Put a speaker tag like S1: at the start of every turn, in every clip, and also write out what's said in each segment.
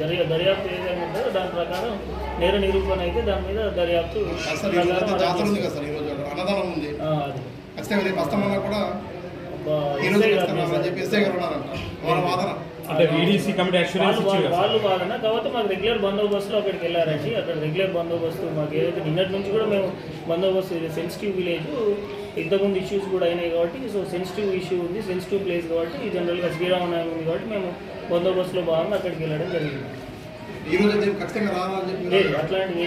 S1: Darya దర్యాప్తు ఏదైనా ఉంటుందో దాని ప్రకారం నేర నిరూపణ అయితే దాని మీద దర్యాప్తు
S2: ఉంది ఉంది. ఖచ్చితంగా రేపు వస్తామన్నా కూడా. చెప్పి ఎస్ఐ గారు ఉన్నారంట వాదన
S3: అంటే వీడీసీ కమిటీ అష్యూరెన్స్
S1: వాళ్ళు
S3: ఇచ్చింది
S1: వాళ్ళు- వాదన కాకపోతే మాకు రెగ్యులర్ బందోబస్తులో అక్కడికి వెళ్ళారండి అక్కడ రెగ్యులర్ బందోబస్తు మాకు ఏదైతే నిన్నటి నుంచి కూడా మేము బందోబస్తు ఇది సెన్సిటివ్ విలేజ్ ఇంతకుముందు ఇష్యూస్ కూడా అయినాయి కాబట్టి సో సెన్సిటివ్ ఇష్యూ ఉంది సెన్సిటివ్ ప్లేస్ కాబట్టి జనరల్గా శ్రీరామనవమి ఉంది కాబట్టి మేము బందోబస్తులో భాగంగా అక్కడికి వెళ్ళడం జరిగింది. అట్లాంటివి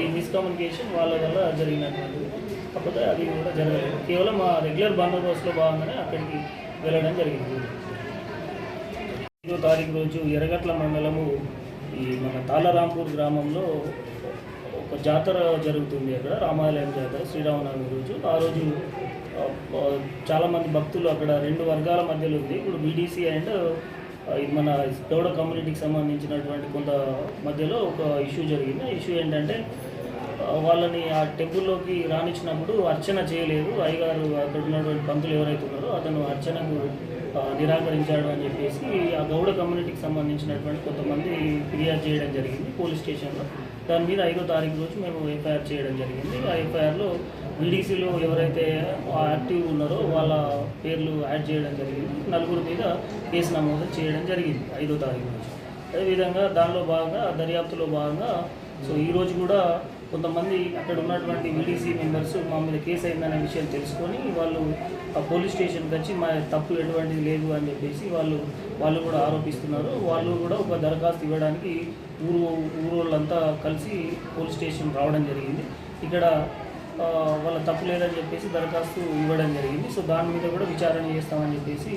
S1: ఏం మిస్కమ్యూనికేషన్ వాళ్ళ వల్ల జరిగినటువంటిది. కాకపోతే అది కూడా జరగలేదు. కేవలం మా రెగ్యులర్ బందోబస్తులో భాగంగానే అక్కడికి వెళ్ళడం జరిగింది. తారీఖు రోజు ఎర్రగట్ల మండలము ఈ మన తాళరాంపూర్ గ్రామంలో ఒక జాతర జరుగుతుంది అక్కడ రామాలయం జాతర శ్రీరామనవమి రోజు. ఆ రోజు చాలామంది భక్తులు అక్కడ రెండు వర్గాల మధ్యలో ఉంది. ఇప్పుడు బీడీసీ అండ్ ఇది మన గౌడ కమ్యూనిటీకి సంబంధించినటువంటి కొంత మధ్యలో ఒక ఇష్యూ జరిగింది. ఆ ఇష్యూ ఏంటంటే వాళ్ళని ఆ టెంపుల్లోకి రానిచ్చినప్పుడు అర్చన చేయలేదు. అయ్యగారు అక్కడ ఉన్నటువంటి పంతులు ఎవరైతే ఉన్నారో అతను అర్చనకు నిరాకరించాడు అని చెప్పేసి ఆ గౌడ కమ్యూనిటీకి సంబంధించినటువంటి కొంతమంది ఫిర్యాదు చేయడం జరిగింది పోలీస్ స్టేషన్లో. దాని మీద ఐదో తారీఖు రోజు మేము ఎఫ్ఐఆర్ చేయడం జరిగింది. ఆ ఎఫ్ఐఆర్లో బీడీసీలో ఎవరైతే యాక్టివ్ ఉన్నారో వాళ్ళ పేర్లు యాడ్ చేయడం జరిగింది. నలుగురు మీద కేసు నమోదు చేయడం జరిగింది ఐదో తారీఖు రోజు. అదేవిధంగా దానిలో భాగంగా దర్యాప్తులో భాగంగా సో ఈరోజు కూడా కొంతమంది అక్కడ ఉన్నటువంటి వీడీసీ మెంబర్స్ మా మీద కేసు అయిందనే విషయం తెలుసుకొని వాళ్ళు ఆ పోలీస్ స్టేషన్కి వచ్చి మా తప్పు ఎటువంటిది లేదు అని చెప్పేసి వాళ్ళు వాళ్ళు కూడా ఆరోపిస్తున్నారు. వాళ్ళు కూడా ఒక దరఖాస్తు ఇవ్వడానికి ఊరు ఊరోళ్ళంతా కలిసి పోలీస్ స్టేషన్ రావడం జరిగింది. ఇక్కడ వాళ్ళ తప్పు లేదని చెప్పేసి దరఖాస్తు ఇవ్వడం జరిగింది. సో దాని మీద కూడా విచారణ చేస్తామని చెప్పేసి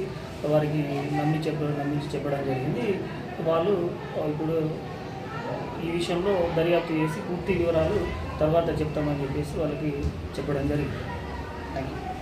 S1: వారికి నమ్మి చెప్ప నమ్మించి చెప్పడం జరిగింది. వాళ్ళు ఇప్పుడు ఈ విషయంలో దర్యాప్తు చేసి పూర్తి వివరాలు తర్వాత చెప్తామని చెప్పేసి వాళ్ళకి చెప్పడం జరిగింది. Thank you